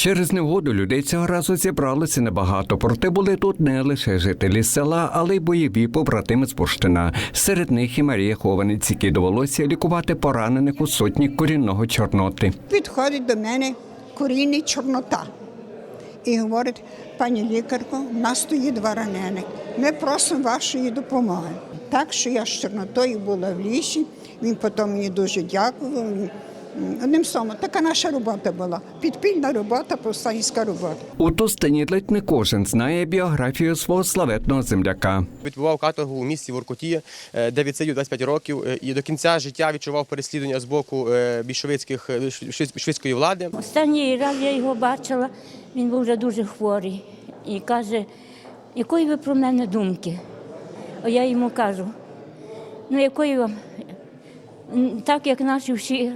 Через негоду людей цього разу зібралося небагато, проте були тут не лише жителі села, але й бойові побратими з Бурштина. Серед них і Марія Хованець, якій довелося лікувати поранених у сотні корінного чорноти. Підходить до мене корінний чорнота і говорить, пані лікарко, в нас стоїть два ранених. Ми просимо вашої допомоги. Так що я з чорнотою була в лісі, він потім мені дуже дякував. Одним словом, така наша робота була. Підпільна робота, повстанська робота. У Тустані ледь не кожен знає біографію свого славетного земляка. Відбував каторгу у місті Воркуті, е, де відсидів 25 років, е, і до кінця життя відчував переслідування з боку е, більшовицьких швидської влади. Останній раз я його бачила, він був вже дуже хворий і каже, якої ви про мене думки? А я йому кажу, ну якої вам, так як наші всі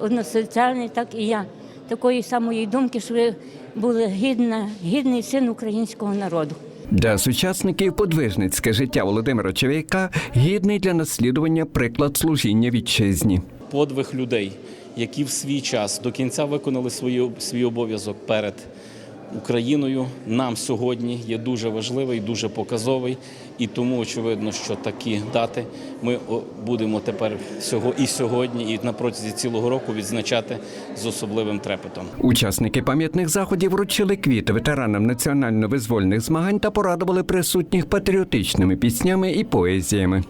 односоціальні, так і я. Такої самої думки, що ви були гідна, гідний син українського народу. Для сучасників подвижницьке життя Володимира Чевіка гідний для наслідування приклад служіння вітчизні. подвиг людей, які в свій час до кінця виконали свою свій обов'язок перед Україною, нам сьогодні є дуже важливий, дуже показовий, і тому очевидно, що такі дати ми будемо тепер всього і сьогодні, і на протязі цілого року відзначати з особливим трепетом. Учасники пам'ятних заходів вручили квіти ветеранам національно-визвольних змагань та порадували присутніх патріотичними піснями і поезіями.